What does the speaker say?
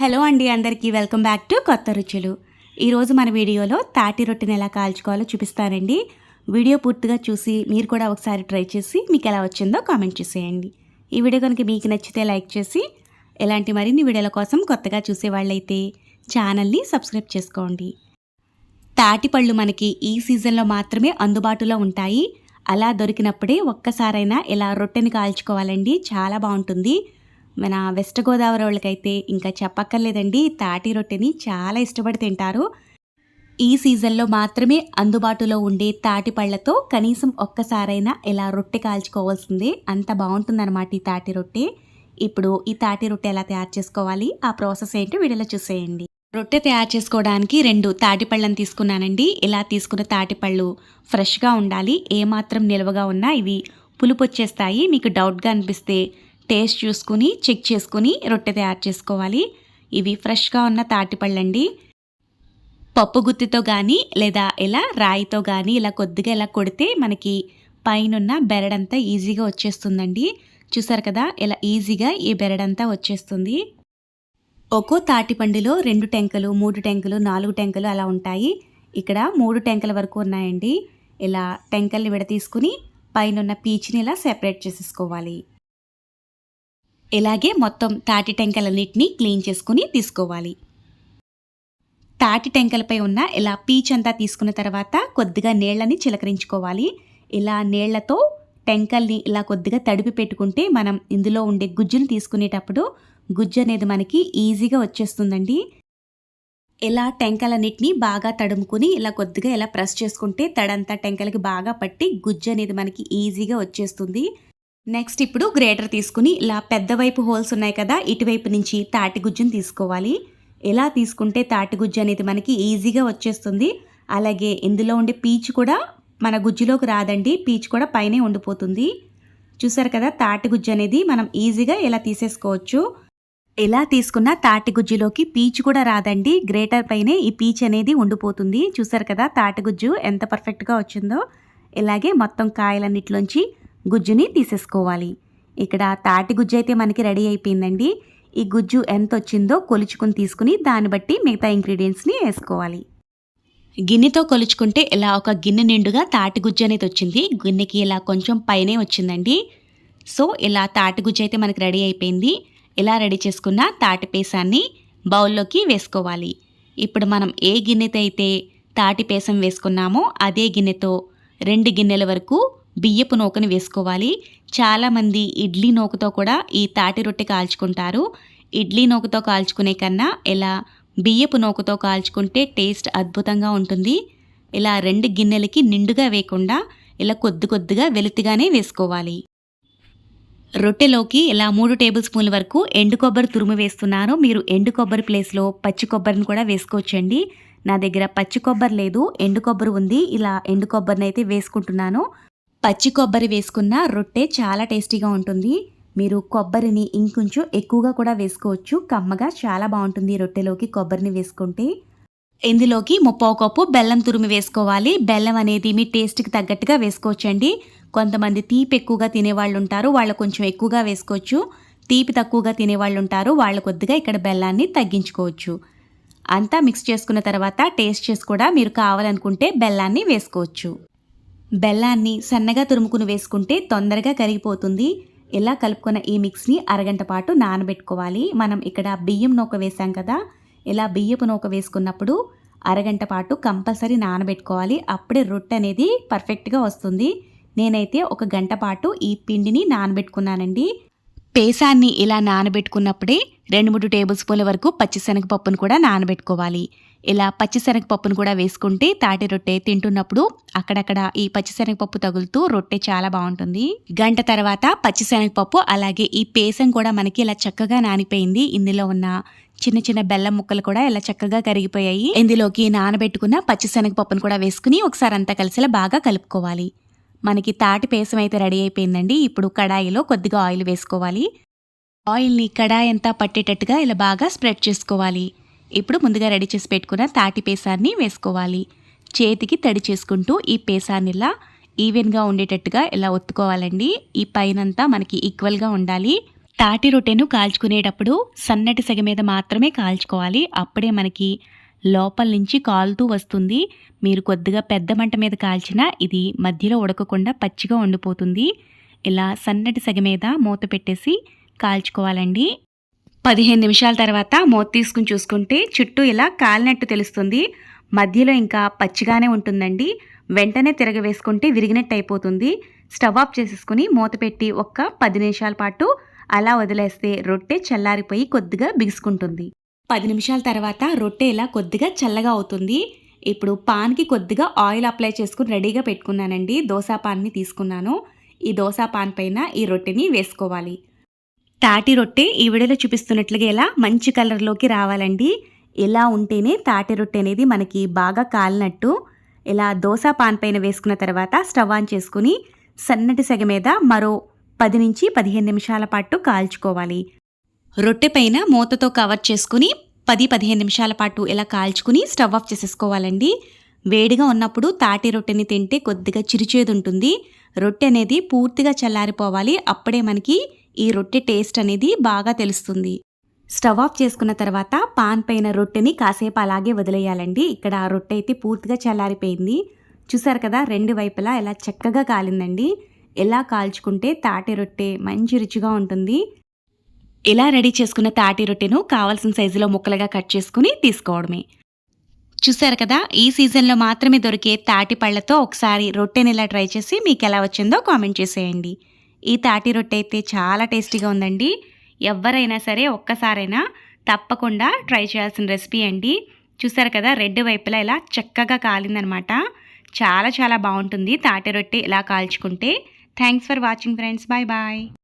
Hello అండి అందరికీ welcome back to కొత్త రుచులు. ఈరోజు మన వీడియోలో తాటి రొట్టెని ఎలా కాల్చుకోవాలో చూపిస్తానండి. వీడియో పూర్తిగా చూసి మీరు కూడా ఒకసారి ట్రై చేసి మీకు ఎలా వచ్చిందో కామెంట్ చేసేయండి. ఈ వీడియో కనుక మీకు నచ్చితే లైక్ చేసి ఎలాంటి మరిన్ని వీడియోల కోసం కొత్తగా చూసేవాళ్ళైతే ఛానల్ని సబ్స్క్రైబ్ చేసుకోండి. తాటిపళ్ళు మనకి ఈ సీజన్లో మాత్రమే అందుబాటులో ఉంటాయి. అలా దొరికినప్పుడే ఒక్కసారైనా ఇలా రొట్టెని కాల్చుకోవాలండి. చాలా బాగుంటుంది. మన వెస్ట్ గోదావరి వాళ్ళకైతే ఇంకా చెప్పక్కర్లేదండి. తాటి రొట్టెని చాలా ఇష్టపడి తింటారు. ఈ సీజన్లో మాత్రమే అందుబాటులో ఉండే తాటి పళ్ళతో కనీసం ఒక్కసారైనా ఇలా రొట్టె కాల్చుకోవాల్సిందే. అంత బాగుంటుందన్నమాట ఈ తాటి రొట్టె. ఇప్పుడు ఈ తాటి రొట్టె ఎలా తయారు చేసుకోవాలి? ఆ ప్రాసెస్ ఏంటో వీడియోలో చూసేయండి. రొట్టె తయారు చేసుకోవడానికి రెండు తాటిపళ్ళను తీసుకున్నానండి. ఇలా తీసుకున్న తాటిపళ్ళు ఫ్రెష్గా ఉండాలి. ఏమాత్రం నిల్వగా ఉన్నా ఇవి పులుపు వచ్చేస్తాయి. మీకు డౌట్గా అనిపిస్తే టేస్ట్ చూసుకుని చెక్ చేసుకుని రొట్టె తయారు చేసుకోవాలి. ఇవి ఫ్రెష్గా ఉన్న తాటిపళ్ళండి. పప్పు గుత్తితో కానీ లేదా ఇలా రాయితో కానీ ఇలా కొద్దిగా ఇలా కొడితే మనకి పైనున్న బెరడంతా ఈజీగా వచ్చేస్తుందండి. చూసారు కదా ఇలా ఈజీగా ఈ బెరడంతా వచ్చేస్తుంది. ఒక్కో తాటిపండులో రెండు టెంకలు మూడు టెంకలు నాలుగు టెంకలు అలా ఉంటాయి. ఇక్కడ మూడు టెంకల వరకు ఉన్నాయండి. ఇలా టెంకల్ని విడతీసుకుని పైనున్న పీచుని ఇలా సెపరేట్ చేసేసుకోవాలి. ఇలాగే మొత్తం తాటి టెంకలన్నిటిని క్లీన్ చేసుకుని తీసుకోవాలి. తాటి టెంకలపై ఉన్న ఇలా పీచ్ అంతా తీసుకున్న తర్వాత కొద్దిగా నీళ్ళని చిలకరించుకోవాలి. ఇలా నీళ్ళతో టెంకల్ని ఇలా కొద్దిగా తడిపి పెట్టుకుంటే మనం ఇందులో ఉండే గుజ్జుని తీసుకునేటప్పుడు గుజ్జు అనేది మనకి ఈజీగా వచ్చేస్తుందండి. ఇలా టెంకలన్నిటిని బాగా తడుముకుని ఇలా కొద్దిగా ఇలా ప్రెస్ చేసుకుంటే తడంతా టెంకలకి బాగా పట్టి గుజ్జు అనేది మనకి ఈజీగా వచ్చేస్తుంది. నెక్స్ట్ ఇప్పుడు గ్రేటర్ తీసుకుని ఇలా పెద్ద వైపు హోల్స్ ఉన్నాయి కదా ఇటువైపు నుంచి తాటి తీసుకోవాలి. ఎలా తీసుకుంటే తాటి గుజ్జు అనేది మనకి ఈజీగా వచ్చేస్తుంది అలాగే ఇందులో ఉండే పీచు కూడా మన గుజ్జులోకి రాదండి పీచు కూడా పైనే ఉండిపోతుంది. చూసారు కదా తాటి గుజ్జు అనేది మనం ఈజీగా ఇలా తీసేసుకోవచ్చు? ఎలా తీసుకున్న తాటి గుజ్జులోకి పీచు కూడా రాదండి గ్రేటర్ పైనే ఈ పీచ్ అనేది ఉండిపోతుంది. చూసారు కదా తాటి గుజ్జు ఎంత పర్ఫెక్ట్గా వచ్చిందో. ఇలాగే మొత్తం కాయలన్నిటిలోంచి గుజ్జుని తీసేసుకోవాలి. ఇక్కడ తాటి గుజ్జు అయితే మనకి రెడీ అయిపోయిందండి. ఈ గుజ్జు ఎంత వచ్చిందో కొలుచుకుని తీసుకుని దాన్ని బట్టి మిగతా ఇంగ్రీడియంట్స్ని వేసుకోవాలి. గిన్నెతో కొలుచుకుంటే ఇలా ఒక గిన్నె నిండుగా తాటి గుజ్జు అనేది వచ్చింది. గిన్నెకి ఇలా కొంచెం పైనే వచ్చిందండి. సో ఇలా తాటి గుజ్జు అయితే మనకి రెడీ అయిపోయింది. ఇలా రెడీ చేసుకున్న తాటి పేసాన్ని బౌల్లోకి వేసుకోవాలి. ఇప్పుడు మనం ఏ గిన్నెతో అయితే తాటి పేసం వేసుకున్నామో అదే గిన్నెతో రెండు గిన్నెల వరకు బియ్యపు నూకను వేసుకోవాలి. చాలామంది ఇడ్లీ నూకతో కూడా ఈ తాటి రొట్టె కాల్చుకుంటారు. ఇడ్లీ నూకతో కాల్చుకునే కన్నా ఇలా బియ్యపు నూకతో కాల్చుకుంటే టేస్ట్ అద్భుతంగా ఉంటుంది. ఇలా రెండు గిన్నెలకి నిండుగా వేయకుండా ఇలా కొద్ది కొద్దిగా వెలుతిగానే వేసుకోవాలి. రొట్టెలోకి ఇలా మూడు టేబుల్ స్పూన్ల వరకు ఎండు కొబ్బరి తురుము వేస్తున్నాను. మీరు ఎండు కొబ్బరి ప్లేస్లో పచ్చి కొబ్బరిని కూడా వేసుకోవచ్చండి. నా దగ్గర పచ్చి కొబ్బరి లేదు ఎండు కొబ్బరి ఉంది. ఇలా ఎండు కొబ్బరిని అయితే వేసుకుంటున్నాను. పచ్చి కొబ్బరి వేసుకున్న రొట్టె చాలా టేస్టీగా ఉంటుంది. మీరు కొబ్బరిని ఇంకొంచెం ఎక్కువగా కూడా వేసుకోవచ్చు. కమ్మగా చాలా బాగుంటుంది రొట్టెలోకి కొబ్బరిని వేసుకుంటే. ఇందులోకి ముప్పావు కప్పు బెల్లం తురిమి వేసుకోవాలి. బెల్లం అనేది మీ టేస్ట్కి తగ్గట్టుగా వేసుకోవచ్చండి. కొంతమంది తీపి ఎక్కువగా తినేవాళ్ళు ఉంటారు. వాళ్ళు కొంచెం ఎక్కువగా వేసుకోవచ్చు. తీపి తక్కువగా తినేవాళ్ళు ఉంటారు. వాళ్ళు కొద్దిగా ఇక్కడ బెల్లాన్ని తగ్గించుకోవచ్చు. అంతా మిక్స్ చేసుకున్న తర్వాత టేస్ట్ చేసి కూడా మీరు కావాలనుకుంటే బెల్లాన్ని వేసుకోవచ్చు. బెల్లాన్ని సన్నగా తురుముకుని వేసుకుంటే తొందరగా కరిగిపోతుంది. ఇలా కలుపుకున్న ఈ మిక్స్ని అరగంట పాటు నానబెట్టుకోవాలి. మనం ఇక్కడ బియ్యం నూక వేసాం కదా ఇలా బియ్యపు నూక వేసుకున్నప్పుడు అరగంట పాటు కంపల్సరీ నానబెట్టుకోవాలి. అప్పుడే రొట్టె అనేది పర్ఫెక్ట్గా వస్తుంది. నేనైతే ఒక గంట పాటు ఈ పిండిని నానబెట్టుకున్నానండి. పేసాన్ని ఇలా నానబెట్టుకున్నప్పుడే రెండు మూడు టేబుల్ స్పూన్ల వరకు పచ్చిశనగపప్పును కూడా నానబెట్టుకోవాలి. ఇలా పచ్చిశనగపప్పును కూడా వేసుకుంటే తాటి రొట్టె తింటున్నప్పుడు అక్కడక్కడ ఈ పచ్చిశనగపప్పు తగులుతూ రొట్టె చాలా బాగుంటుంది. గంట తర్వాత పచ్చిశనగపప్పు అలాగే ఈ పేసం కూడా మనకి ఇలా చక్కగా నానిపోయింది. ఇందులో ఉన్న చిన్న చిన్న బెల్లం ముక్కలు కూడా ఇలా చక్కగా కరిగిపోయాయి. ఇందులోకి నానబెట్టుకున్న పచ్చిశనగపప్పును కూడా వేసుకుని ఒకసారి అంతా కలిసిలా బాగా కలుపుకోవాలి. మనకి తాటి పేసం అయితే రెడీ అయిపోయిందండి. ఇప్పుడు కడాయిలో కొద్దిగా ఆయిల్ వేసుకోవాలి. ఆయిల్ని కడాయి అంతా పట్టేటట్టుగా ఇలా బాగా స్ప్రెడ్ చేసుకోవాలి. ఇప్పుడు ముందుగా రెడీ చేసి పెట్టుకున్న తాటి పేసాన్ని వేసుకోవాలి. చేతికి తడి చేసుకుంటూ ఈ పేసాన్ని ఇలా ఈవెన్గా ఉండేటట్టుగా ఇలా ఒత్తుకోవాలండి. ఈ పైనంతా మనకి ఈక్వల్గా ఉండాలి. తాటి రొట్టెను కాల్చుకునేటప్పుడు సన్నటి సెగ మీద మాత్రమే కాల్చుకోవాలి. అప్పుడే మనకి లోపల నుంచి కాలుతూ వస్తుంది. మీరు కొద్దిగా పెద్ద మంట మీద కాల్చినా ఇది మధ్యలో ఉడకకుండా పచ్చిగా ఉండిపోతుంది. ఇలా సన్నటి సెగ మీద మూత పెట్టేసి కాల్చుకోవాలండి. పదిహేను నిమిషాల తర్వాత మూత తీసుకుని చూసుకుంటే చుట్టూ ఇలా కాలినట్టు తెలుస్తుంది. మధ్యలో ఇంకా పచ్చిగానే ఉంటుందండి. వెంటనే తిరగవేసుకుంటే విరిగినట్టు అయిపోతుంది. స్టవ్ ఆఫ్ చేసేసుకుని మూత పెట్టి ఒక్క పది నిమిషాల పాటు అలా వదిలేస్తే రొట్టె చల్లారిపోయి కొద్దిగా బిగుసుకుంటుంది. పది నిమిషాల తర్వాత రొట్టె ఇలా కొద్దిగా చల్లగా అవుతుంది. ఇప్పుడు పాన్కి కొద్దిగా ఆయిల్ అప్లై చేసుకుని రెడీగా పెట్టుకున్నానండి. దోశ పాన్ని తీసుకున్నాను. ఈ దోశ పాన్ పైన ఈ రొట్టెని వేసుకోవాలి. తాటి రొట్టె ఈ వీడియోలో చూపిస్తున్నట్లుగా ఎలా మంచి కలర్లోకి రావాలండి. ఇలా ఉంటేనే తాటి రొట్టె అనేది మనకి బాగా కాలినట్టు ఇలా దోశ పాన్ పైన వేసుకున్న తర్వాత స్టవ్ ఆన్ చేసుకుని సన్నటి సెగ మీద మరో పది నుంచి పదిహేను నిమిషాల పాటు కాల్చుకోవాలి. రొట్టె పైన మూతతో కవర్ చేసుకుని పది పదిహేను నిమిషాల పాటు ఇలా కాల్చుకుని స్టవ్ ఆఫ్ చేసేసుకోవాలండి. వేడిగా ఉన్నప్పుడు తాటి రొట్టెని తింటే కొద్దిగా చిరుచేదు ఉంటుంది. రొట్టె అనేది పూర్తిగా చల్లారిపోవాలి. అప్పుడే మనకి ఈ రొట్టె టేస్ట్ అనేది బాగా తెలుస్తుంది. స్టవ్ ఆఫ్ చేసుకున్న తర్వాత పాన్ పైన రొట్టెని కాసేపు అలాగే వదిలేయాలండి. ఇక్కడ ఆ రొట్టె అయితే పూర్తిగా చల్లారిపోయింది. చూసారు కదా రెండు వైపులా ఎలా చక్కగా కాలిందండి. ఎలా కాల్చుకుంటే తాటి రొట్టె మంచి రుచిగా ఉంటుంది. ఇలా రెడీ చేసుకున్న తాటి రొట్టెను కావాల్సిన సైజులో ముక్కలుగా కట్ చేసుకుని తీసుకోవడమే. చూసారు కదా ఈ సీజన్లో మాత్రమే దొరికే తాటి పళ్ళతో ఒకసారి రొట్టెని ఇలా ట్రై చేసి మీకు ఎలా వచ్చిందో కామెంట్ చేసేయండి. ఈ తాటి రొట్టె అయితే చాలా టేస్టీగా ఉందండి. ఎవరైనా సరే ఒక్కసారైనా తప్పకుండా ట్రై చేయాల్సిన రెసిపీ అండి. చూసారు కదా రెడ్ వైపులా ఇలా చక్కగా కాలిందనమాట. చాలా చాలా బాగుంటుంది తాటి రొట్టె ఇలా కాల్చుకుంటే. Thanks for watching friends. Bye bye.